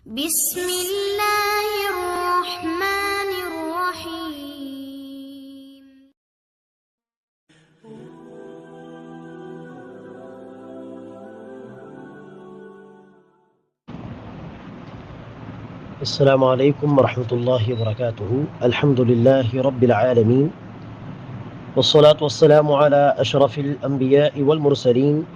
بسم الله الرحمن الرحيم. السلام عليكم ورحمة الله وبركاته. الحمد لله رب العالمين. والصلاة والسلام على أشرف الأنبياء والمرسلين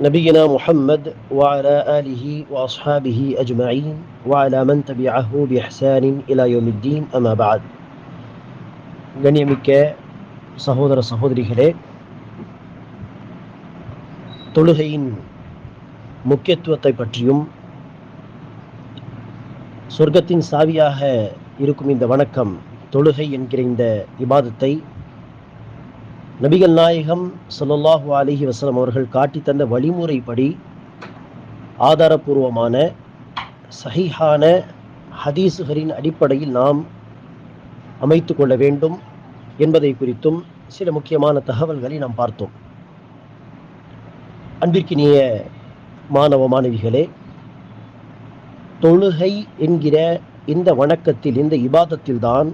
نبينا محمد وعلى آله وأصحابه أجمعين وعلى من تبعه بإحسان إلى يوم الدين أما بعد கண்ணியமிக்க சகோதர சகோதரிகளே தொழுகையின் முக்கியத்துவத்தை பற்றியும் சொர்க்கத்தின் சாவியாக இருக்கும் இந்த வணக்கம் தொழுகை என்கிற இந்த இபாதத்தை நபிகள் நாயகம் சொல்லல்லாஹு அலிஹி வசலம் அவர்கள் காட்டி தந்த வழிமுறைப்படி ஆதாரபூர்வமான சஹிஹான ஹதீசுகளின் அடிப்படையில் நாம் அமைத்து கொள்ள வேண்டும் என்பதை குறித்தும் சில முக்கியமான தகவல்களை நாம் பார்த்தோம். அன்பிற்கினிய மாணவ மாணவிகளே தொழுகை என்கிற இந்த வணக்கத்தில் இந்த இபாதத்தில்தான்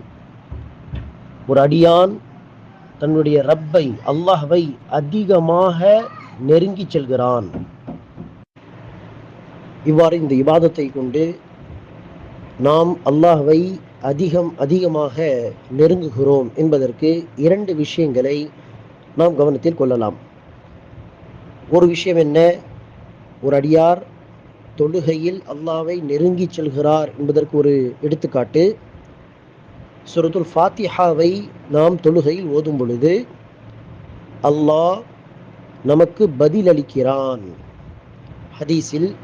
ஒரு அடியான் தன்னுடைய ரப்பை அல்லாஹ்வை அதிகமாக நெருங்கி செல்கிறான். இவ்வாறு இந்த இபாதத்தை கொண்டு நாம் அல்லாஹ்வை அதிகம் அதிகமாக நெருங்குகிறோம் என்பதற்கு இரண்டு விஷயங்களை நாம் கவனத்தில் கொள்ளலாம். ஒரு விஷயம் என்ன? ஒரு அடியார் தொழுகையில் அல்லாவை நெருங்கி செல்கிறார் என்பதற்கு ஒரு எடுத்துக்காட்டு. சுரத்துல் ஃபாத்திஹாவை நாம் தொழுகையில் ஓதும் பொழுது அல்லாஹ் நமக்கு பதிலளிக்கிறான் ஹதீஸில்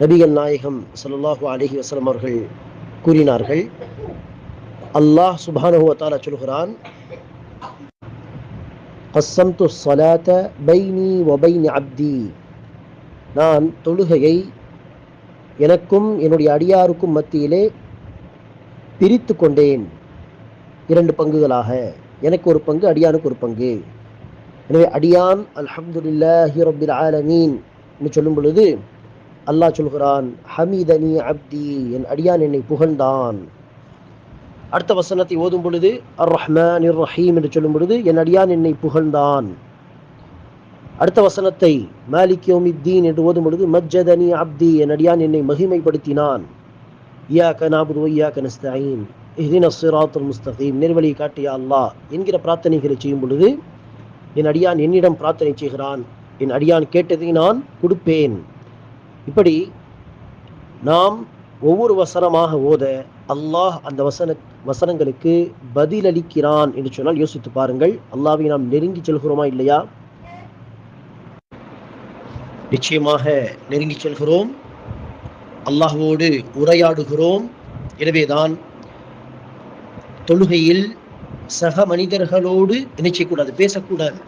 நபிகள் நாயகம் சல்லாஹு அலஹி வஸல்லம் அவர்கள் கூறினார்கள் அல்லாஹ் சுபானுவத்தால சொல்கிறான் கஸ்ஸம்து பைனி வ அப்தி. நான் தொழுகையை எனக்கும் என்னுடைய அடியாருக்கும் மத்தியிலே பிரித்து கொண்டேன். இரண்டு பங்குகளாக. எனக்கு ஒரு பங்கு அடியானுக்கு ஒரு பங்கு. எனவே அடியான் அல்ஹம்துலில்லாஹி ரப்பில் ஆலமீன் என்று சொல்லும் பொழுது அல்லாஹ் சொல்கிறான் ஹமீதனி அப்தி. என் அடியான் என்னை புகழ்ந்தான். அடுத்த வசனத்தை ஓதும் பொழுது அர் ரஹ்மான் இர் ரஹீம் என்று சொல்லும் பொழுது என் அடியான் என்னை புகழ்ந்தான். அடுத்த வசனத்தை மாலிக் யோமித்தீன் என்று ஓதும் பொழுது மஜ்ஜதனி அப்தி. என் அடியான் என்னை மகிமைப்படுத்தினான். இயாக்க நாபுது ஐயாக்க நஸ்தாயின் இஹ்தின சிராத்துல் முஸ்தகீம். நெருவழியை காட்டியா அல்லாஹ் என்கிற பிரார்த்தனைகளை செய்யும் பொழுது என் அடியான் என்னிடம் பிரார்த்தனை செய்கிறான். என் அடியான் கேட்டதை நான் கொடுப்பேன். இப்படி நாம் ஒவ்வொரு வசனமாக ஓத அல்லாஹ் அந்த வசன வசனங்களுக்கு பதிலளிக்கிறான் என்று சொன்னால் யோசித்து பாருங்கள். அல்லாவை நாம் நெருங்கி செல்கிறோமா இல்லையா? நிச்சயமாக நெருங்கி செல்கிறோம். அல்லாஹோடு உரையாடுகிறோம். எனவேதான் தொழுகையில் சக மனிதர்களோடு நினைச்சக்கூடாது செய்யக்கூடாது பேசக்கூடாது.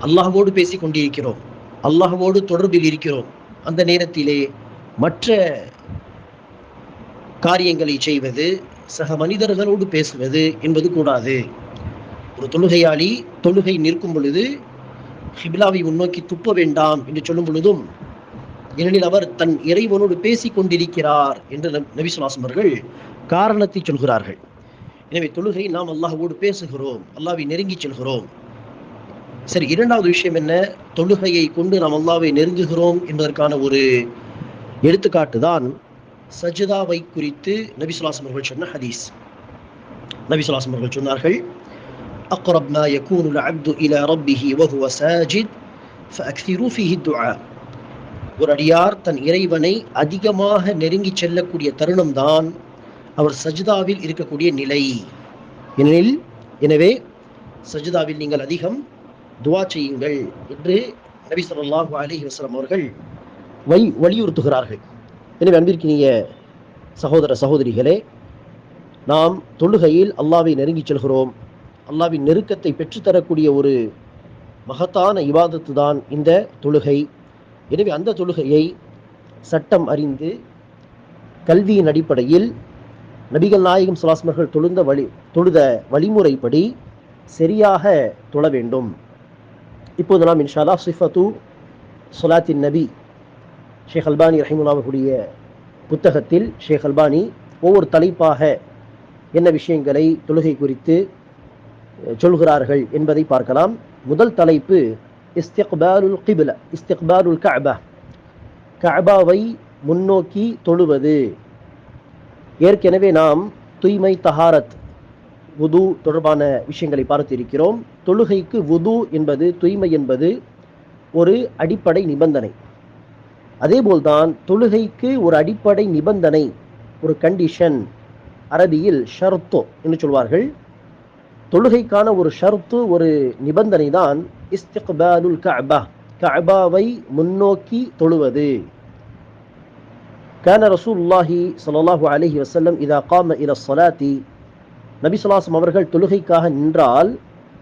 அல்லாஹ்வோடு பேசி கொண்டிருக்கிறோம் அல்லாஹ்வோடு தொடர்பில் இருக்கிறோம். அந்த நேரத்திலே மற்ற காரியங்களை செய்வது சக மனிதர்களோடு பேசுவது என்பது கூடாது. ஒரு தொழுகையாளி தொழுகை நிற்கும் பொழுது ஹிப்லாவை முன்னோக்கி துப்ப வேண்டாம் என்று சொல்லும் பொழுதும் ஏனெனில் அவர் தன் இறைவனோடு பேசி கொண்டிருக்கிறார் என்று நபி- அவர்கள் காரணத்தை சொல்கிறார்கள் எனவே தொழுகை நாம் அல்லாஹ்வோடு பேசுகிறோம் அல்லாஹ்வை நெருங்கி செல்கிறோம் சரி இரண்டாவது விஷயம் என்ன தொழுகையை கொண்டு நாம் அல்லாஹ்வை நெருங்குகிறோம் என்பதற்கான ஒரு எடுத்துக்காட்டு தான் சஜிதாவை குறித்து நபி சுல்லாசம் அவர்கள் சொன்ன ஹதீஸ் நபி சுல்லாசம் அவர்கள் சொன்னார்கள் أقرب ما يكون العبد إلى ربه وهو ساجد فأكثروا فيه الدعاء ஒரு அடியார் தன் இறைவனை அதிகமாக நெருங்கி செல்லக்கூடிய தருணம் தான் அவர் சஜிதாவில் இருக்கக்கூடிய நிலை. ஏனெனில் எனவே சஜிதாவில் நீங்கள் அதிகம் துவா செய்யுங்கள் என்று நபி சொல்லாஹு அலி வஸ்லம் அவர்கள் வை வலியுறுத்துகிறார்கள். எனவே அன்பிற்கினிய சகோதர சகோதரிகளே நாம் தொழுகையில் அல்லாவை நெருங்கி செல்கிறோம். அல்லாவின் நெருக்கத்தை பெற்றுத்தரக்கூடிய ஒரு மகத்தான இவாதத்து தான் இந்த தொழுகை. எனவே அந்த தொழுகையை சட்டம் அறிந்து கல்வியின் அடிப்படையில் நபிகள் நாயகம் சுலாஸ்மர்கள் தொழுந்த வழி தொழுத வழிமுறைப்படி சரியாக தொழ வேண்டும். இப்போது நாம் இன்ஷாலா சிஃபத்து சொலாத்தின் நபி ஷேக் அல்பானி ரஹிமுல்லாவுடைய புத்தகத்தில் ஷேக் அல்பானி ஒவ்வொரு தலைப்பாக என்ன விஷயங்களை தொழுகை குறித்து சொல்கிறார்கள் என்பதை பார்க்கலாம். முதல் தலைப்பு இஸ்திக்பாருல் கிபில இஸ்திக்பாருல் கஅபா. கஅபாவை முன்னோக்கி தொழுவது. ஏற்கனவே நாம் தூய்மை தஹாரத் உது தொடர்பான விஷயங்களை பார்த்திருக்கிறோம். தொழுகைக்கு உது என்பது தூய்மை என்பது ஒரு அடிப்படை நிபந்தனை. அதேபோல்தான் தொழுகைக்கு ஒரு அடிப்படை நிபந்தனை ஒரு கண்டிஷன் அரபியில் ஷர்த்தோ என்று சொல்வார்கள். தொழுகைக்கான ஒரு ஷர்த்து ஒரு நிபந்தனை தான் இஸ்திக்பாலுல் கஅபா. கஅபாவை முன்னோக்கி தொழுவது. كان رسول الله صلى الله عليه وسلم إذا قام إلى الصلاة நபி சொல்லாசம் அவர்கள் தொழுகைக்காக நின்றால்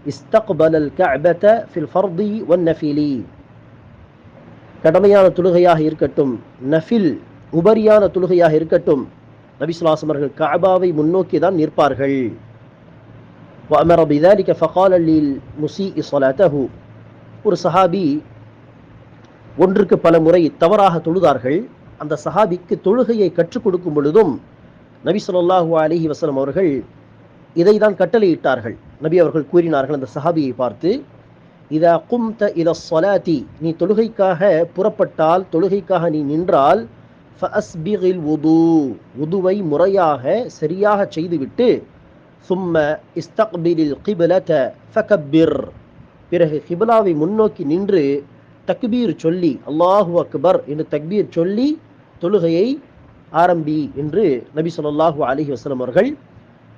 இஸ்தக்பலல் கஅபத ஃபில் ஃபர்தி வன் நஃபிலி கடமையான தொழுகையாக இருக்கட்டும் நஃபில் உபரியான தொழுகையாக இருக்கட்டும் நபி சொல்லாசம் அவர்கள் கஅபாவை முன்னோக்கி தான் நிற்பார்கள் وأمر بذلك فقال للمسيء صلاته ஒரு சஹாபி ஒன்றுக்கு பல முறை தவறாக தொழுதார்கள் அந்த சஹாபிக்கு தொழுகையை கற்றுக் கொடுக்கும் பொழுதும் நபி சொல்லாஹு அலிஹி வசலம் அவர்கள் இதை தான் கட்டளையிட்டார்கள். நபி அவர்கள் கூறினார்கள் அந்த சஹாபியை பார்த்து இதா கும்த இத சொலாத்தி நீ தொழுகைக்காக புறப்பட்டால் தொழுகைக்காக நீ நின்றால் ஃபஅஸ்பிகில் உது உதுவை முறையாக சரியாக செய்துவிட்டு சும்ம இஸ்தக்பிலில் கிபிலத ஃபகப்பிர். பிறகு கிபிலாவை முன்னோக்கி நின்று தக்பீர் சொல்லி அல்லாஹு அக்பர் என்று தக்பீர் சொல்லி தொழுகையை ஆரம்பி என்று நபி சொல்லாஹூ அலஹி வசலம் அவர்கள்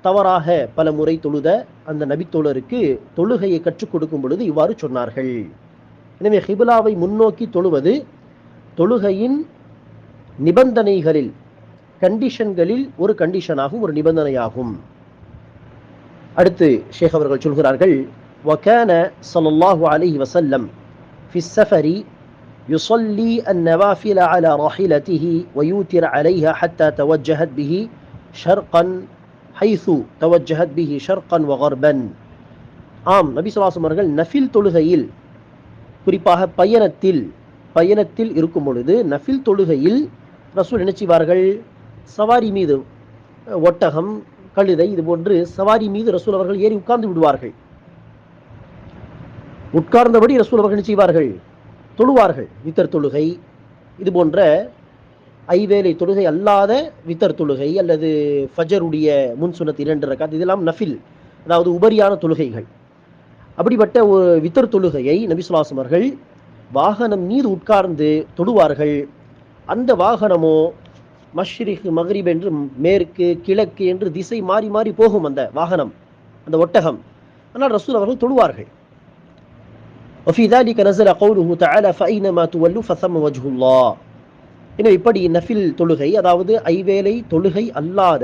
தவறாக பல முறை தொழுத அந்த நபித்தோழருக்கு தொழுகையை கற்றுக் கொடுக்கும் பொழுது இவ்வாறு சொன்னார்கள். எனவே ஹிபுலாவை முன்னோக்கி தொழுவது தொழுகையின் நிபந்தனைகளில் கண்டிஷன்களில் ஒரு கண்டிஷனாகும் ஒரு நிபந்தனையாகும். அடுத்து ஷேக் அவர்கள் சொல்கிறார்கள் வக்கான சல்லாஹூ அலஹி வசல்லம் ஃபிஸ்ஸஃபரி يصلي النوافل على راحلته ويوتر عليها حتى توجهت به شرقا حيث توجهت به شرقا وغربا ஆம் நபி சொல்லாசம் அவர்கள் நஃபில் தொழுகையில் குறிப்பாக பயணத்தில் பயணத்தில் இருக்கும் பொழுது நஃபில் தொழுகையில் ரசூல் என்ன செய்வார்கள் சவாரி மீது அஹ், ஒட்டகம் கழுதை இது போன்று சவாரி மீது ரசூல் அவர்கள் ஏறி உட்கார்ந்து விடுவார்கள் உட்கார்ந்தபடி ரசூல் அவர்கள் என்ன செய்வார்கள் தொழுவார்கள் வித்தர் தொழுகை. இது போன்ற ஐவேளை தொழுகை அல்லாத வித்தர் தொழுகை அல்லது ஃபஜருடைய முன் சுனத் இரண்டு ரக்காத் இதெல்லாம் நஃபில் அதாவது உபரியான தொழுகைகள். அப்படிப்பட்ட ஒரு வித்தர் தொழுகையை நபி வாகனம் மீது உட்கார்ந்து தொழுவார்கள். அந்த வாகனமோ மஷ்ரிக் மக்ரிப் என்று மேற்கு கிழக்கு என்று திசை மாறி மாறி போகும் அந்த வாகனம் அந்த ஒட்டகம். ஆனால் ரசூல் அவர்கள் தொழுவார்கள். وفي ذلك نزل قوله تعالى فأينما تولوا فثم وجه الله எனவே இப்படி நஃபில் தொழுகை அதாவது ஐவேளை தொழுகை அல்லாத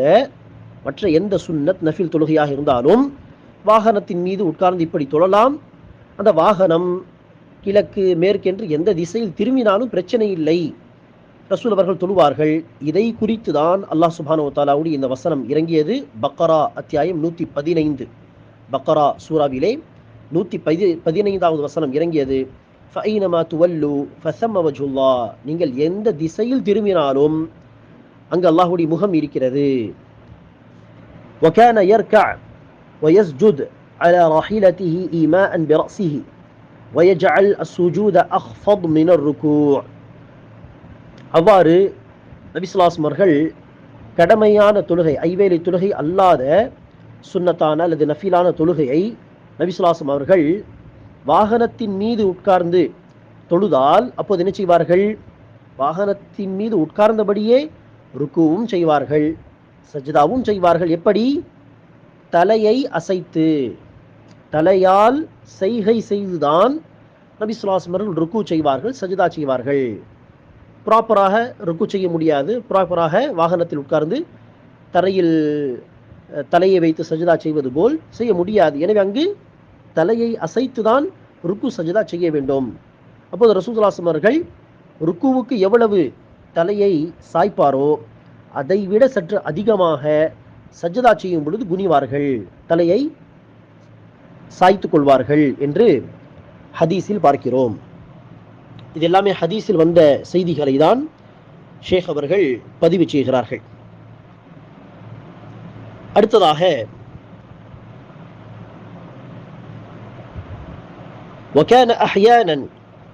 மற்ற எந்த சுன்னத் நஃபில் தொழுகையாக இருந்தாலும் வாகனத்தின் மீது உட்கார்ந்து இப்படி தொழலாம் அந்த வாகனம் கிழக்கு மேற்கென்று எந்த திசையில் திரும்பினாலும் பிரச்சனை இல்லை ரசூல் அவர்கள் தொழுவார்கள் இதை குறித்து தான் அல்லாஹ் சுபானு தாலாவுடைய இந்த வசனம் இறங்கியது பக்கரா அத்தியாயம் நூற்றி பதினைந்து பக்கரா சூராவிலே நூற்றி பதி பதினைந்தாவது வசனம் இறங்கியது ஃபைனமா துவல்லு ஃபசம்ம வஜுல்லா நீங்கள் எந்த திசையில் திரும்பினாலும் அங்கு அல்லாஹ்வுடைய முகம் இருக்கிறது وكان يركع ويسجد على راحلته إيماء برأسه ويجعل السجود أخفض من الركوع அவ்வாறு நபிசுல்லாஸ்ம் அவர்கள் கடமையான தொழுகை ஐவேளை தொழுகை அல்லாத சுன்னத்தான அல்லது நஃபிலான தொழுகையை நபிசுலாசம் அவர்கள் வாகனத்தின் மீது உட்கார்ந்து தொழுதால் அப்போது என்ன செய்வார்கள்? வாகனத்தின் மீது உட்கார்ந்தபடியே ருக்குவும் செய்வார்கள் சஜிதாவும் செய்வார்கள். எப்படி? தலையை அசைத்து தலையால் செய்கை செய்துதான் நபி ஸல்லல்லாஹு ருக்கு செய்வார்கள் சஜிதா செய்வார்கள். ப்ராப்பராக ருக்கு செய்ய முடியாது. ப்ராப்பராக வாகனத்தில் உட்கார்ந்து தரையில் தலையை வைத்து சஜிதா செய்வது போல் செய்ய முடியாது. எனவே அங்கு தலையை அசைத்துதான் ருக்கு சஜிதா செய்ய வேண்டும். அப்போது ரசூலுல்லாஹி அவர்கள் ருக்குவுக்கு எவ்வளவு தலையை சாய்ப்பாரோ அதை விட சற்று அதிகமாக சஜ்ஜதா செய்யும் பொழுது குனிவார்கள் தலையை சாய்த்து கொள்வார்கள் என்று ஹதீஸில் பார்க்கிறோம். இது எல்லாமே ஹதீஸில் வந்த செய்திகளை தான் ஷேக் அவர்கள் பதிவு செய்கிறார்கள். அடுத்ததாக وكان أحيانا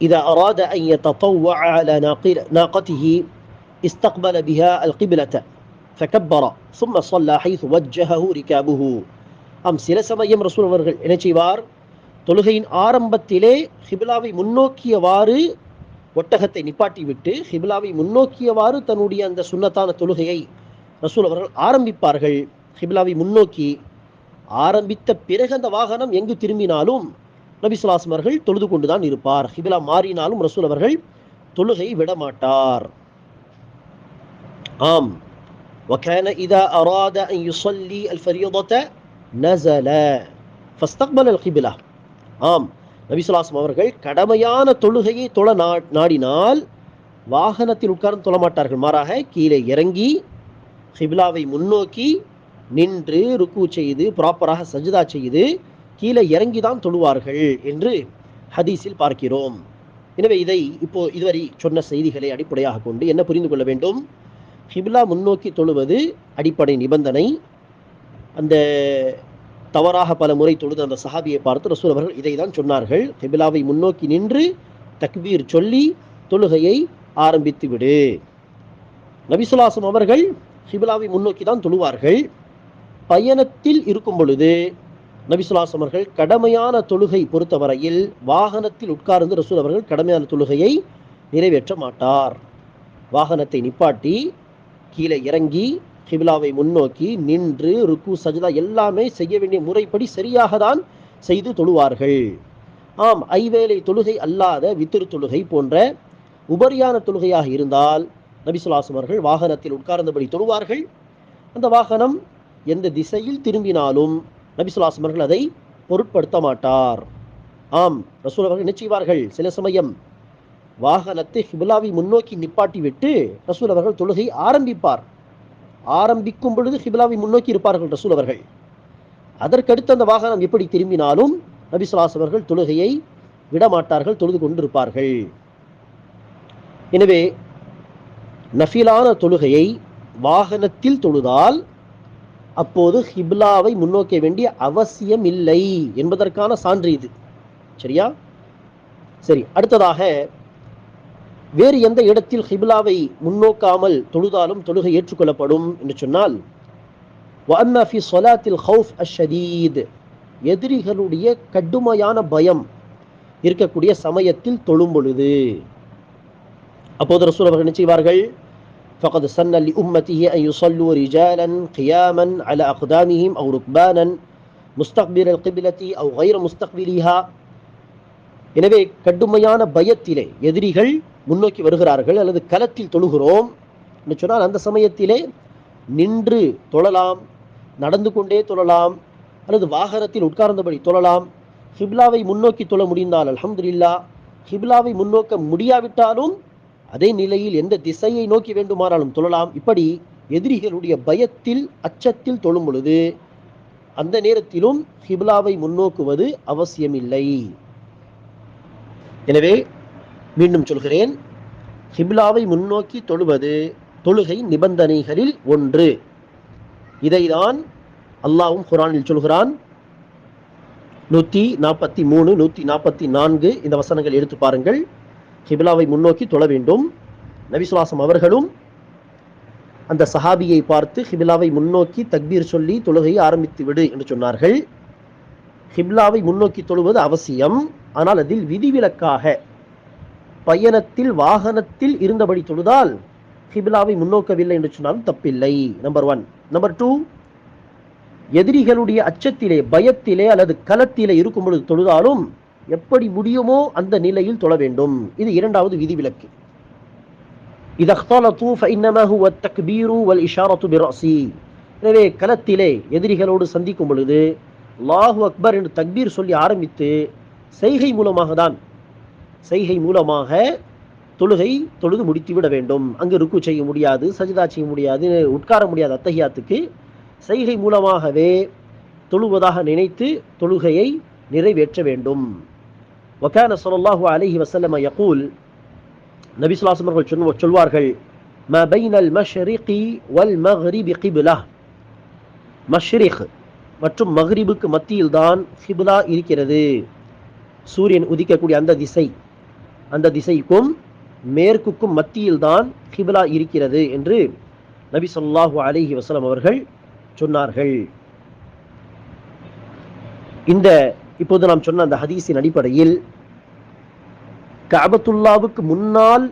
إذا أراد أن يتطوع على ناقل- ناقته استقبل بها القبلة فكبر ثم صلى حيث وجهه ركابه ஆம் சில சமயம் ரசூல் அவர்கள் என்ன செய்வார் தொழுகையின் ஆரம்பத்திலே ஹிபிலாவை முன்னோக்கியவாறு ஒட்டகத்தை நிப்பாட்டி விட்டு ஹிபிலாவை முன்னோக்கியவாறு தன்னுடைய அந்த சுன்னத்தான தொழுகையை ரசூல் அவர்கள் ஆரம்பிப்பார்கள் ஹிபிலாவை முன்னோக்கி ஆரம்பித்த பிறகு அந்த வாகனம் எங்கு திரும்பினாலும் நபி சுல்லாஸ்லம் அவர்கள் தொழுது கொண்டுதான் இருப்பார் ஹிபிலா மாறினாலும் ரசூல் அவர்கள் தொழுகை விடமாட்டார் ஆம் وكان إذا أراد أن يصلي الفريضة نزل فاستقبل القبلة ஆம் நபி சுல்லாஸ்லம் அவர்கள் கடமையான தொழுகையை தொழ நா- நாடினால் வாகனத்தில் உட்கார்ந்து தொழ மாட்டார்கள் மாறாக கீழே இறங்கி ஹிப்லாவை முன்னோக்கி நின்று ருக்கு செய்து ப்ராப்பராக சஜிதா செய்து கீழே இறங்கி தான் தொழுவார்கள் என்று ஹதீஸில் பார்க்கிறோம். எனவே இதை இப்போ இதுவரை சொன்ன செய்திகளை அடிப்படையாக கொண்டு என்ன புரிந்து கொள்ள வேண்டும்? ஹிப்லா முன்னோக்கி தொழுவது அடிப்படை நிபந்தனை. அந்த தவறாக பல முறை தொழுது அந்த சஹாபியை பார்த்து ரசூல் அவர்கள் இதை தான் சொன்னார்கள். ஹிப்லாவை முன்னோக்கி நின்று தக்பீர் சொல்லி தொழுகையை ஆரம்பித்து விடு. நபிசுலாசம் அவர்கள் ஹிப்லாவை முன்னோக்கி தான் தொழுவார்கள். பயணத்தில் இருக்கும் பொழுது நபிசுல்லாசம் அவர்கள் கடமையான தொழுகை பொறுத்தவரையில் வாகனத்தில் உட்கார்ந்து ரசூல் அவர்கள் கடமையான தொழுகையை நிறைவேற்ற மாட்டார். வாகனத்தை நிப்பாட்டி கீழே இறங்கி கிபிலாவை முன்னோக்கி நின்று ருக்கு சஜிதா எல்லாமே செய்ய வேண்டிய முறைப்படி சரியாக தான் செய்து தொழுவார்கள். ஆம் ஐவேளை தொழுகை அல்லாத வித்திரு தொழுகை போன்ற உபரியான தொழுகையாக இருந்தால் நபிசுலாசுமர்கள் அவர்கள் வாகனத்தில் உட்கார்ந்தபடி தொழுவார்கள். அந்த வாகனம் எந்த திசையில் திரும்பினாலும் நபிசுல்லாசம் அவர்கள் அதை பொருட்படுத்த மாட்டார். ஆம் ரசூல் அவர்கள் என்ன செய்வார்கள்? சில சமயம் வாகனத்தை ஹிபுலாவை முன்னோக்கி நிப்பாட்டி விட்டு ரசூல் அவர்கள் தொழுகை ஆரம்பிப்பார். ஆரம்பிக்கும் பொழுது ஹிபுலாவை முன்னோக்கி இருப்பார்கள் ரசூல் அவர்கள். அதற்கடுத்து அந்த வாகனம் எப்படி திரும்பினாலும் நபிசுல்லாஸ் அவர்கள் தொழுகையை விடமாட்டார்கள் தொழுது கொண்டிருப்பார்கள். எனவே நஃபிலான தொழுகையை வாகனத்தில் தொழுதால் அப்போது ஹிப்லாவை முன்னோக்க வேண்டிய அவசியம் இல்லை என்பதற்கான சான்று இது. சரியா? சரி அடுத்ததாக வேறு எந்த இடத்தில் ஹிப்லாவை முன்னோக்காமல் தொழுதாலும் தொழுகை ஏற்றுக்கொள்ளப்படும் என்று சொன்னால் வஅம்மஃபி சொலாத்தில் ஹவுஃப் அஷதீத் எதிரிகளுடைய கடுமையான பயம் இருக்கக்கூடிய சமயத்தில் தொழும் பொழுது. அப்போது ரசூல் அவர்கள் நினைச்சுவார்கள் فقد سن لأمته أن يصلوا رجالا قياما على أقدامهم أو ركبانا مستقبل القبلة أو غير مستقبلها எனவே கடுமையான பயத்திலே எதிரிகள் முன்னோக்கி வருகிறார்கள் அல்லது களத்தில் தொழுகிறோம் என்று சொன்னால் அந்த சமயத்திலே நின்று தொழலாம் நடந்து கொண்டே தொழலாம் அல்லது வாகனத்தில் உட்கார்ந்தபடி தொழலாம் ஹிப்லாவை முன்னோக்கி தொழ முடிந்தால் அல்ஹம்துலில்லா ஹிப்லாவை முன்னோக்க முடியாவிட்டாலும் அதே நிலையில் எந்த திசையை நோக்கி வேண்டுமானாலும் தொழலாம். இப்படி எதிரிகளுடைய பயத்தில் அச்சத்தில் தொழும் பொழுது அந்த நேரத்திலும் ஹிப்லாவை முன்னோக்குவது அவசியமில்லை. எனவே மீண்டும் சொல்கிறேன் ஹிப்லாவை முன்னோக்கி தொழுவது தொழுகை நிபந்தனைகளில் ஒன்று. இதைதான் அல்லாவும் குரானில் சொல்கிறான். நூற்றி நாற்பத்தி மூணு நூற்றி நாற்பத்தி நான்கு இந்த வசனங்கள் எடுத்து பாருங்கள். கிபிலாவை முன்னோக்கி தொழ வேண்டும். நபிசுவாசம் அவர்களும் அந்த சஹாபியை பார்த்து ஹிப்லாவை முன்னோக்கி தக்பீர் சொல்லி தொழுகையை ஆரம்பித்து விடு என்று சொன்னார்கள். ஹிப்லாவை முன்னோக்கி தொழுவது அவசியம். ஆனால் அதில் விதிவிலக்காக பயணத்தில் வாகனத்தில் இருந்தபடி தொழுதால் ஹிப்லாவை முன்னோக்கவில்லை என்று சொன்னாலும் தப்பில்லை. நம்பர் ஒன் நம்பர் டூ எதிரிகளுடைய அச்சத்திலே பயத்திலே அல்லது களத்திலே இருக்கும் பொழுது தொழுதாலும் எப்படி முடியுமோ அந்த நிலையில் தொழ வேண்டும். இது இரண்டாவது விதிவிலக்கு. எனவே களத்திலே எதிரிகளோடு சந்திக்கும் பொழுது லாஹு அக்பர் என்று தக்பீர் சொல்லி ஆரம்பித்து செய்கை மூலமாக தான் செய்கை மூலமாக தொழுகை தொழுது முடித்துவிட வேண்டும். அங்கு ருக்கு செய்ய முடியாது சஜிதா செய்ய முடியாது உட்கார முடியாது அத்தகையாத்துக்கு செய்கை மூலமாகவே தொழுவதாக நினைத்து தொழுகையை நிறைவேற்ற வேண்டும். ஒக்கான சொல்லாஹு அலிஹி வசல்லம யகூல் நபி சுல்லாசமர்கள் சொல்வார்கள் ம பைனல் மஷ்ரிகி வல் மஹ்ரிபி கிபுலா மஷ்ரிக் மற்றும் மஹ்ரிபுக்கு மத்தியில் தான் ஹிபுலா இருக்கிறது. சூரியன் உதிக்கக்கூடிய அந்த திசை அந்த திசைக்கும் மேற்குக்கும் மத்தியில் தான் ஹிபுலா இருக்கிறது என்று நபி சொல்லாஹு அலிஹி வசலம் அவர்கள் சொன்னார்கள். இந்த இப்போது நாம் சொன்ன அந்த ஹதீஸின் அடிப்படையில் கபத்துல்லாவுக்கு முன்னால்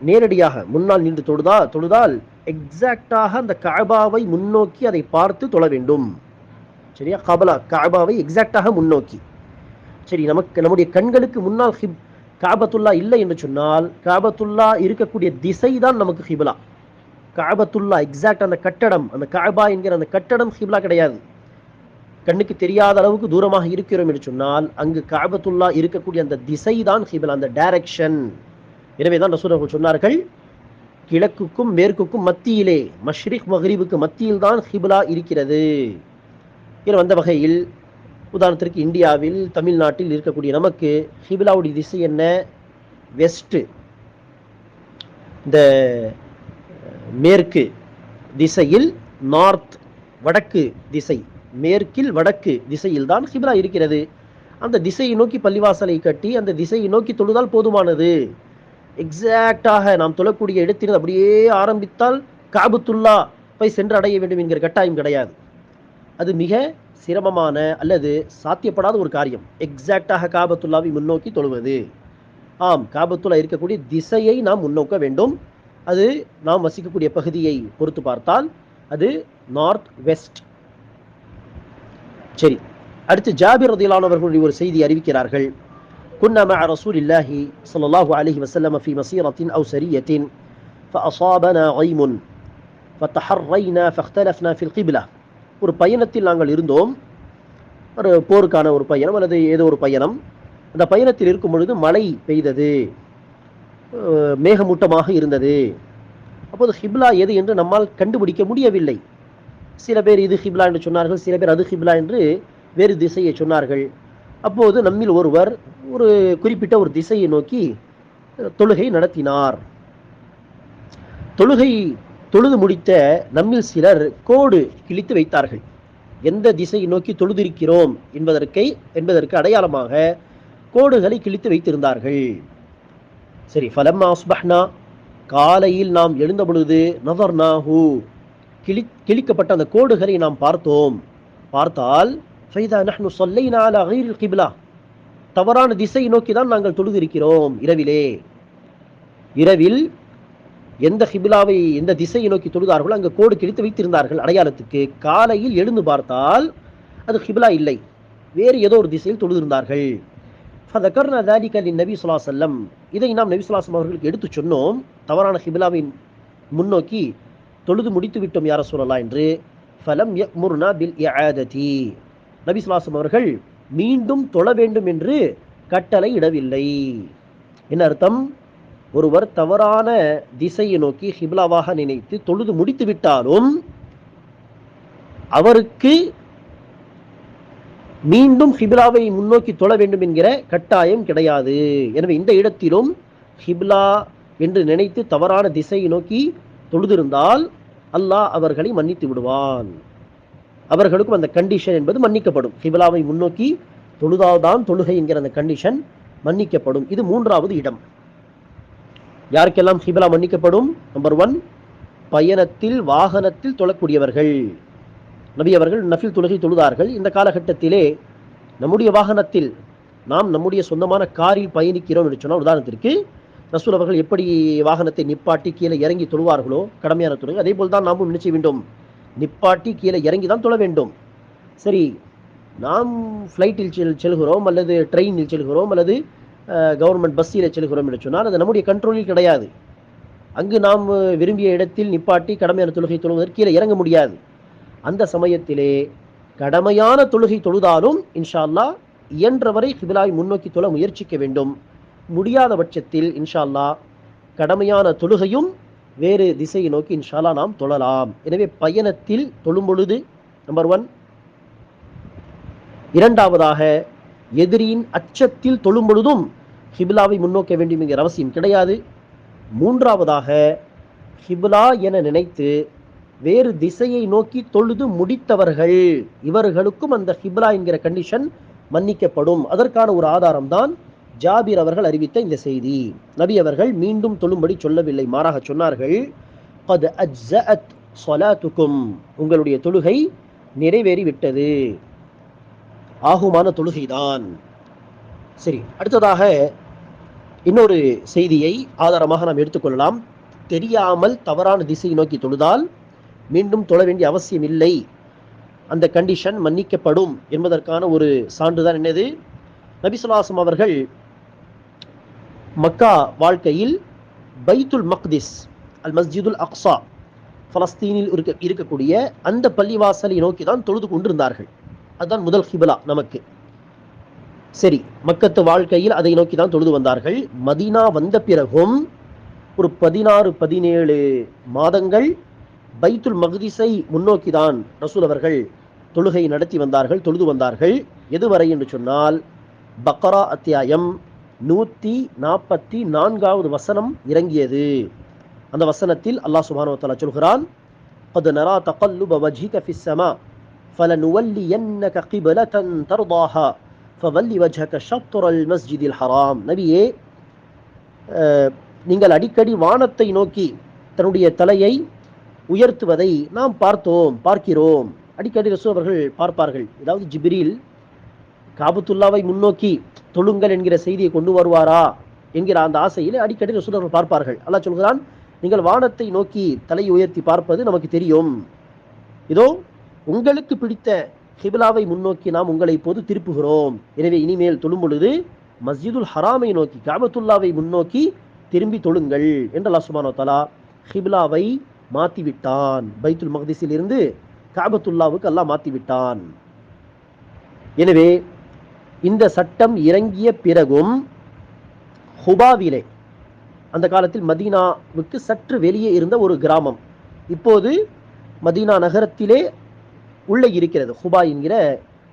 நேரடியாக முன்னால் நின்று தொழுதா தொழுதால் எக்ஸாக்டாக அந்த கபாவை முன்னோக்கி அதை பார்த்து தொழ வேண்டும். சரியா? கபலா கபாவை எக்ஸாக்டாக முன்னோக்கி. சரி நமக்கு நம்முடைய கண்களுக்கு முன்னால் ஹிப் காபத்துல்லா இல்லை என்று சொன்னால் காபத்துல்லா இருக்கக்கூடிய திசை தான் நமக்கு ஹிப்லா. காபத்துல்லா எக்ஸாக்ட் அந்த கட்டடம் அந்த காபா என்கிற அந்த கட்டடம் ஹிப்லா கிடையாது. கண்ணுக்கு தெரியாத அளவுக்கு தூரமாக இருக்கிறோம் என்று சொன்னால் அங்கு காபத்துல்லா இருக்கக்கூடிய அந்த திசை தான் ஹிப்லா அந்த டைரக்ஷன் எனவே தான் ரசூல் அவர்கள் சொன்னார்கள் கிழக்குக்கும் மேற்குக்கும் மத்தியிலே மஷ்ரிக் மஹ்ரிபுக்கு மத்தியில் தான் ஹிபுலா இருக்கிறது. என வந்த வகையில் உதாரணத்திற்கு இந்தியாவில் தமிழ்நாட்டில் இருக்கக்கூடிய நமக்கு ஹிப்லாவுடைய திசை என்ன? வெஸ்ட்டு இந்த மேற்கு திசையில் நார்த் வடக்கு திசை. மேற்கில் வடக்கு திசையில் தான் ஹிப்லா இருக்கிறது. அந்த திசையை நோக்கி பள்ளிவாசலை கட்டி அந்த திசையை நோக்கி தொழுதால் போதுமானது. எக்ஸாக்டாக நாம் தொழக்கூடிய இடத்தில் அப்படியே ஆரம்பித்தால் காபத்துல்லா போய் சென்று அடைய வேண்டும் என்கிற கட்டாயம் கிடையாது. அது மிக சிரமமான அல்லது சாத்தியப்படாத ஒரு காரியம். எக்ஸாக்டாக காபத்துல்லாவை முன்னோக்கி தொழுவது. ஆம் காபத்துல்லா இருக்கக்கூடிய திசையை நாம் முன்னோக்க வேண்டும். அது நாம் வசிக்கக்கூடிய பகுதியை பொறுத்து பார்த்தால் அது நார்த் வெஸ்ட் சரி அடுத்து ஜாபிர் ரதிலான் அவர்களுடைய ஒரு செய்தி அறிவிக்கிறார்கள் كنا مع رسول الله صلى الله عليه وسلم في مسيرة أو سرية فأصابنا غيم فتحرينا فاختلفنا في القبلة ஒரு பயணத்தில் நாங்கள் இருந்தோம் ஒரு போருக்கான ஒரு பயணம் அல்லது ஏதோ ஒரு பயணம் அந்த பயணத்தில் இருக்கும் பொழுது மழை பெய்தது அஹ் மேகமூட்டமாக இருந்தது அப்போது ஹிப்லா எது என்று நம்மால் கண்டுபிடிக்க முடியவில்லை சில பேர் இது ஹிப்லா என்று சொன்னார்கள் சில பேர் அது ஹிப்லா என்று வேறு திசையை சொன்னார்கள். அப்போது நம்மில் ஒருவர் ஒரு குறிப்பிட்ட ஒரு திசையை நோக்கி தொழுகை நடத்தினார். தொழுகை தொழுது முடித்த நம்மில் சிலர் கோடு கிழித்து வைத்தார்கள். எந்த திசையை நோக்கி தொழுதிருக்கிறோம் என்பதற்கை என்பதற்கு அடையாளமாக கோடுகளை கிழித்து வைத்திருந்தார்கள். சரி ஃபலம் அஸ்பஹ்னா காலையில் நாம் எழுந்த பொழுது நதர்னாஹு கிளி கிழிக்கப்பட்ட அந்த கோடுகளை நாம் பார்த்தோம். பார்த்தால் ஃபைதா நஹ்னு அலா கைரில் தவறான திசையை நோக்கி தான் நாங்கள் தொழுதிருக்கிறோம் இரவிலே. இரவில் எந்த ஹிபிலாவை எந்த திசையை நோக்கி தொழுதார்களோ அங்கே கோடு கிழித்து வைத்திருந்தார்கள் அடையாளத்துக்கு. காலையில் எழுந்து பார்த்தால் அது ஹிபிலா இல்லை. வேறு ஏதோ ஒரு திசையில் தொழுதிருந்தார்கள். ஃபதகர்னா தாலிக நபி சுல்லா செல்லம் இதை நாம் நபி சுல்லாசம் அவர்களுக்கு எடுத்து சொன்னோம். தவறான ஹிபிலாவின் முன்னோக்கி தொழுது முடித்து விட்டோம் யார சொல்லலாம் என்று? ஃபலம் முர்னா பில் இஆததி. நபிஸ்லாசம் அவர்கள் மீண்டும் தொழ வேண்டும் என்று கட்டளை இடவில்லை. என்ன அர்த்தம்? ஒருவர் தவறான திசையை நோக்கி ஹிப்லாவாக நினைத்து தொழுது முடித்து விட்டாலும் அவருக்கு மீண்டும் ஹிப்லாவை முன்னோக்கி தொழ வேண்டும் என்கிற கட்டாயம் கிடையாது. எனவே இந்த இடத்திலும் ஹிப்லா என்று நினைத்து தவறான திசையை நோக்கி தொழுதிருந்தால் அல்லாஹ் அவர்களை மன்னித்து விடுவான். அவர்களுக்கும் அந்த கண்டிஷன் என்பது மன்னிக்கப்படும். கிபிலாவை முன்னோக்கி தொழுதால்தான் தொழுகை என்கிற அந்த கண்டிஷன் மன்னிக்கப்படும். இது மூன்றாவது இடம். யாருக்கெல்லாம் கிபிலா மன்னிக்கப்படும்? நம்பர் ஒன் பயணத்தில் வாகனத்தில் தொழக்கூடியவர்கள். நபி அவர்கள் நஃபில் தொழுகை தொழுதார்கள். இந்த காலகட்டத்திலே நம்முடைய வாகனத்தில் நாம் நம்முடைய சொந்தமான காரில் பயணிக்கிறோம் என்று சொன்னால் உதாரணத்திற்கு ரசூல் அவர்கள் எப்படி வாகனத்தை நிப்பாட்டி கீழே இறங்கி தொழுவார்களோ கடமையான தொழுகை அதே போல் தான் நாமும் நினைச்ச வேண்டும். நிப்பாட்டி கீழே இறங்கி தான் தொழ வேண்டும். சரி நாம் ஃப்ளைட்டில் செல் செல்கிறோம் அல்லது ட்ரெயினில் செல்கிறோம் அல்லது கவர்மெண்ட் பஸ்ஸில் செல்கிறோம் என்று சொன்னால் அது நம்முடைய கண்ட்ரோலில் கிடையாது. அங்கு நாம் விரும்பிய இடத்தில் நிப்பாட்டி கடமையான தொழுகை தொழுவதற்கு கீழே இறங்க முடியாது. அந்த சமயத்திலே கடமையான தொழுகை தொழுதாலும் இன்ஷா அல்லாஹ் இயன்றவரை ஹிபிலாவை முன்னோக்கி தொழ முயற்சிக்க வேண்டும். முடியாத பட்சத்தில் இன்ஷால்லா கடமையான தொழுகையும் வேறு திசையை நோக்கி இன்ஷால்லா நாம் தொழலாம். எனவே பயணத்தில் தொழும் பொழுது நம்பர் ஒன் இரண்டாவதாக எதிரியின் அச்சத்தில் தொழும் பொழுதும் ஹிபிலாவை முன்னோக்க வேண்டும் என்கிற அவசியம் கிடையாது. மூன்றாவதாக ஹிப்லா என நினைத்து வேறு திசையை நோக்கி தொழுது முடித்தவர்கள் இவர்களுக்கும் அந்த ஹிப்லா என்கிற கண்டிஷன் மன்னிக்கப்படும். அதற்கான ஒரு ஆதாரம் தான் ஜாபீர் அவர்கள் அறிவித்த இந்த செய்தி. நபி அவர்கள் மீண்டும் தொழும்படி சொல்லவில்லை. மாறாக சொன்னார்கள் கத் அஜ்ஸஅத் சொலாத்துக்கும் உங்களுடைய தொழுகை நிறைவேறிவிட்டது. ஆகுமான தொழுகைதான். சரி அடுத்ததாக இன்னொரு செய்தியை ஆதாரமாக நாம் எடுத்துக்கொள்ளலாம். தெரியாமல் தவறான திசையை நோக்கி தொழுதால் மீண்டும் தொழ வேண்டிய அவசியம் இல்லை. அந்த கண்டிஷன் மன்னிக்கப்படும் என்பதற்கான ஒரு சான்றுதான் என்னது? நபிசுல்லாசம் அவர்கள் மக்கா வாழ்க்கையில் பைத்துல் மக்திஸ் அல் மஸ்ஜிதுல் அக்ஸா பலஸ்தீனில் இருக்க இருக்கக்கூடிய அந்த பள்ளிவாசலை நோக்கி தான் தொழுது கொண்டிருந்தார்கள். அதுதான் முதல் ஹிபலா நமக்கு. சரி மக்கத்து வாழ்க்கையில் அதை நோக்கி தான் தொழுது வந்தார்கள். மதீனா வந்த பிறகும் ஒரு பதினாறு பதினேழு மாதங்கள் பைத்துல் மக்திஸை முன்னோக்கி தான் ரசூல் அவர்கள் தொழுகை நடத்தி வந்தார்கள் தொழுது வந்தார்கள். எதுவரை என்று சொன்னால் பக்ரா அத்தியாயம் நூற்றி நாற்பத்தி நான்காவது வசனம் இறங்கியது அந்த வசனத்தில் அல்லாஹ் சுப்ஹானஹு வ தஆலா சொல்கிறான் قد نرى تقلب وجهك في السماء فلنولينك قبلة ترضاها فول وجهك شطر المسجد الحرام நபியே அஹ், நீங்கள் அடிக்கடி வானத்தை நோக்கி தன்னுடைய தலையை உயர்த்துவதை நாம் பார்த்தோம் பார்க்கிறோம் அடிக்கடி ரசூல் அவர்கள் பார்ப்பார்கள் ஏதாவது ஜிப்ரீல் காபத்துல்லாவை முன்னோக்கி தொழுங்கள் என்கிற செய்தியை கொண்டு வருவாரா என்கிற அந்த ஆசையிலே அடிக்கடி ரசூலர்கள் பார்ப்பார்கள். அல்லா சொல்கிறான் நீங்கள் வானத்தை நோக்கி தலையை உயர்த்தி பார்ப்பது நமக்கு தெரியும். இதோ உங்களுக்கு பிடித்த ஹிபிலாவை முன்னோக்கி நாம் உங்களை இப்போது திருப்புகிறோம். எனவே இனிமேல் தொழும் பொழுது மஸ்ஜிதுல் ஹராமை நோக்கி காபத்துல்லாவை முன்னோக்கி திரும்பி தொழுங்கள். என்று அல்லா சுப்ஹானஹு தலா தஆலா ஹிப்லாவை பைத்துல் மக்திஸில் இருந்து காபத்துல்லாவுக்கு அல்லாஹ் மாத்தி விட்டான் எனவே இந்த சட்டம் இறங்கிய பிறகும் ஹுபாவிலே அந்த காலத்தில் மதீனாவுக்கு சற்று வெளியே இருந்த ஒரு கிராமம். இப்போது மதீனா நகரத்திலே உள்ளே இருக்கிறது ஹுபா என்கிற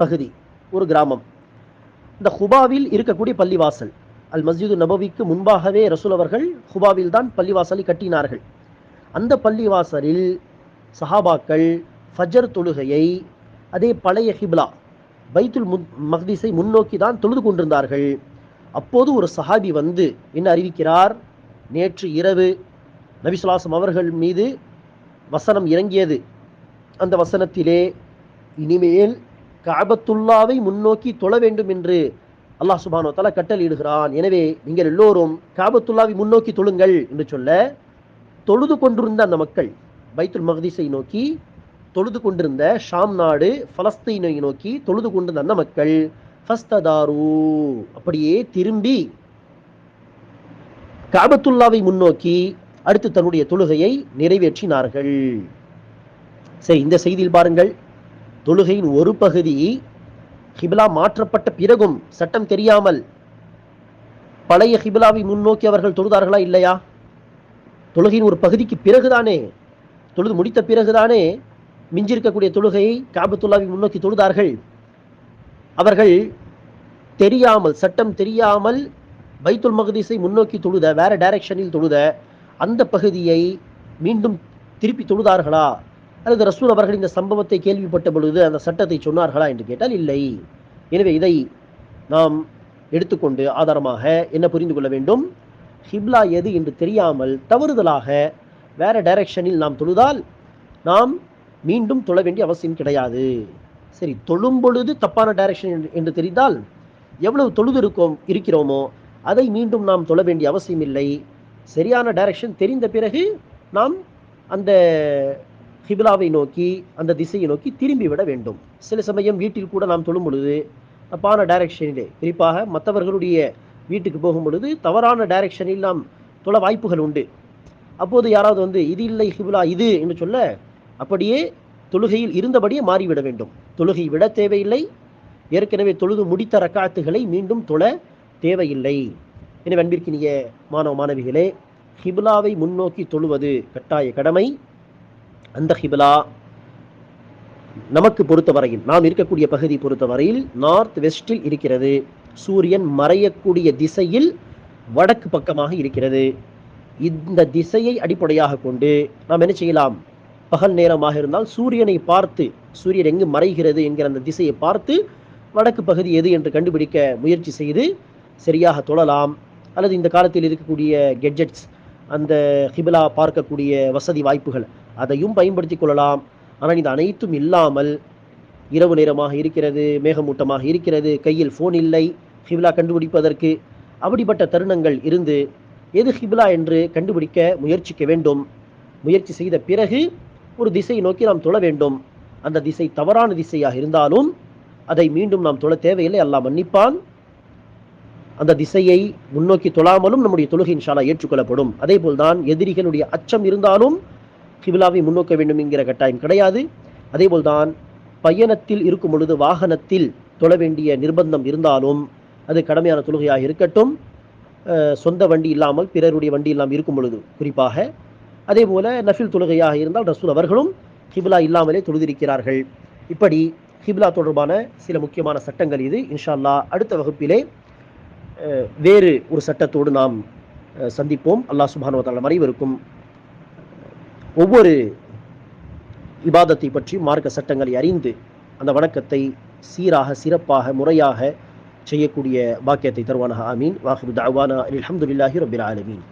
பகுதி ஒரு கிராமம். இந்த ஹுபாவில் இருக்கக்கூடிய பள்ளிவாசல் அல் மஸ்ஜிது நபவிக்கு முன்பாகவே ரசூல் அவர்கள் ஹுபாவில் தான் பள்ளிவாசலை கட்டினார்கள். அந்த பள்ளிவாசலில் சஹாபாக்கள் ஃபஜர் தொழுகையை அதே பழைய ஹிப்லா பைத்துல் முத் மக்திஸை முன்னோக்கி தான் தொழுது கொண்டிருந்தார்கள். அப்போது ஒரு சஹாபி வந்து என்ன அறிவிக்கிறார்? நேற்று இரவு நபிசுலாசம் அவர்கள் மீது வசனம் இறங்கியது. அந்த வசனத்திலே இனிமேல் காபத்துல்லாவை முன்னோக்கி தொழ வேண்டும் என்று அல்லாஹ் சுபானோ தலா கட்டளையிடுகிறான். எனவே நீங்கள் எல்லோரும் காபத்துல்லாவை முன்னோக்கி தொழுங்கள் என்று சொல்ல தொழுது கொண்டிருந்த அந்த மக்கள் பைத்துல் மகதீஸை நோக்கி தொழுது கொண்டிருந்த ஷாம் நாடு பலஸ்தீனை நோக்கி தொழுது கொண்டிருந்த அந்த மக்கள் ஃபஸ்ததாரு அப்படியே திரும்பி காபத்துல்லாவை முன்னோக்கி அடுத்து தன்னுடைய தொழுகையை நிறைவேற்றினார்கள். சரி இந்த செய்தியில் பாருங்கள். தொழுகையின் ஒரு பகுதி ஹிபிலா மாற்றப்பட்ட பிறகும் சட்டம் தெரியாமல் பழைய ஹிபிலாவை முன்னோக்கி அவர்கள் தொழுதார்களா இல்லையா? தொழுகையின் ஒரு பகுதிக்கு பிறகுதானே? தொழுது முடித்த பிறகுதானே மிஞ்சிருக்கக்கூடிய தொழுகையை காபத்துல்லாவை முன்னோக்கி தொழுதார்கள். அவர்கள் தெரியாமல் சட்டம் தெரியாமல் பைத்துல் மகதீஸை முன்னோக்கி தொழுத வேற டைரக்ஷனில் தொழுத அந்த பகுதியை மீண்டும் திருப்பி தொழுதார்களா? அல்லது ரசூல் அவர்கள் இந்த சம்பவத்தை கேள்விப்பட்ட பொழுது அந்த சட்டத்தை சொன்னார்களா என்று கேட்டால் இல்லை. எனவே இதை நாம் எடுத்துக்கொண்டு ஆதாரமாக என்ன புரிந்து கொள்ள வேண்டும்? ஹிப்லா எது என்று தெரியாமல் தவறுதலாக வேற டைரக்ஷனில் நாம் தொழுதால் நாம் மீண்டும் தொழ வேண்டிய அவசியம் கிடையாது. சரி தொழும் பொழுது தப்பான டைரக்ஷன் என்று- என்று தெரிந்தால் எவ்வளவு தொழுது இருக்கோம் இருக்கிறோமோ அதை மீண்டும் நாம் தொழ வேண்டிய அவசியம் இல்லை. சரியான டைரக்ஷன் தெரிந்த பிறகு நாம் அந்த ஹிபிலாவை நோக்கி அந்த திசையை நோக்கி திரும்பி விட வேண்டும். சில சமயம் வீட்டில் கூட நாம் தொழும் பொழுது தப்பான டைரக்ஷனிலே குறிப்பாக மற்றவர்களுடைய வீட்டுக்கு போகும் பொழுது தவறான டைரக்ஷனில் நாம் தொழ வாய்ப்புகள் உண்டு. அப்போது யாராவது வந்து இது இல்லை ஹிபிலா இது என்று சொல்ல அப்படியே தொழுகையில் இருந்தபடியே மாறிவிட வேண்டும். தொழுகை விட தேவையில்லை. ஏற்கனவே தொழுது முடித்த ரக்காத்துகளை மீண்டும் தொழ தேவையில்லை. எனவே அன்பிற்கினிய மாணவ மாணவிகளே ஹிப்லாவை முன்னோக்கி தொழுவது கட்டாய கடமை. அந்த ஹிப்லா நமக்கு பொறுத்தவரையில் நாம் இருக்கக்கூடிய பகுதி பொறுத்தவரையில் நார்த் வெஸ்டில் இருக்கிறது. சூரியன் மறையக்கூடிய திசையில் வடக்கு பக்கமாக இருக்கிறது. இந்த திசையை அடிப்படையாக கொண்டு நாம் என்ன செய்யலாம்? பகல் நேரமாக இருந்தால் சூரியனை பார்த்து சூரியன் எங்கு மறைகிறது என்கிற அந்த திசையை பார்த்து வடக்கு பகுதி எது என்று கண்டுபிடிக்க முயற்சி செய்து சரியாக தொழலாம். அல்லது இந்த காலத்தில் இருக்கக்கூடிய கெட்ஜெட்ஸ் அந்த ஹிபிலா பார்க்கக்கூடிய வசதி வாய்ப்புகள் அதையும் பயன்படுத்தி கொள்ளலாம். ஆனால் இது அனைத்தும் இல்லாமல் இரவு நேரமாக இருக்கிறது மேகமூட்டமாக இருக்கிறது கையில் ஃபோன் இல்லை ஹிபிலா கண்டுபிடிப்பதற்கு அப்படிப்பட்ட தருணங்கள் இருந்து எது ஹிபிலா என்று கண்டுபிடிக்க முயற்சிக்க வேண்டும். முயற்சி செய்த பிறகு ஒரு திசை நோக்கி நாம் தொழ வேண்டும். அந்த திசை தவறான திசையாக இருந்தாலும் அதை மீண்டும் நாம் தொழ தேவையில்லை. அல்லாஹ் மன்னிப்பான். அந்த திசையை முன்னோக்கி தொழாமலும் நம்முடைய தொழுகை இன்ஷாலா ஏற்றுக்கொள்ளப்படும். அதே போல்தான் எதிரிகளுடைய அச்சம் இருந்தாலும் கிபிலாவை முன்னோக்க வேண்டும் என்கிற கட்டாயம் கிடையாது. அதே போல்தான் பயணத்தில் இருக்கும் பொழுது வாகனத்தில் தொழ வேண்டிய நிர்பந்தம் இருந்தாலும் அது கடமையான தொழுகையாக இருக்கட்டும். சொந்த வண்டி இல்லாமல் பிறருடைய வண்டி இல்லாமல் இருக்கும் பொழுது குறிப்பாக அதே போல நஃபில் தொழுகையாக இருந்தால் ரசூல் அவர்களும் ஹிப்லா இல்லாமலே தொழுதிருக்கிறார்கள். இப்படி ஹிப்லா தொடர்பான சில முக்கியமான சட்டங்கள் இது. இன்ஷால்லா அடுத்த வகுப்பிலே வேறு ஒரு சட்டத்தோடு நாம் சந்திப்போம். அல்லாஹ் சுபானுவத்தாளம் அனைவருக்கும் ஒவ்வொரு இபாதத்தை பற்றி மார்க்க சட்டங்களை அறிந்து அந்த வணக்கத்தை சீராக சிறப்பாக முறையாக செய்யக்கூடிய பாக்கியத்தை தருவானாக. ஆமீன். வாஹிரு தஅவானா அல்ஹம்துலில்லாஹி ரபில் ஆலமீன்.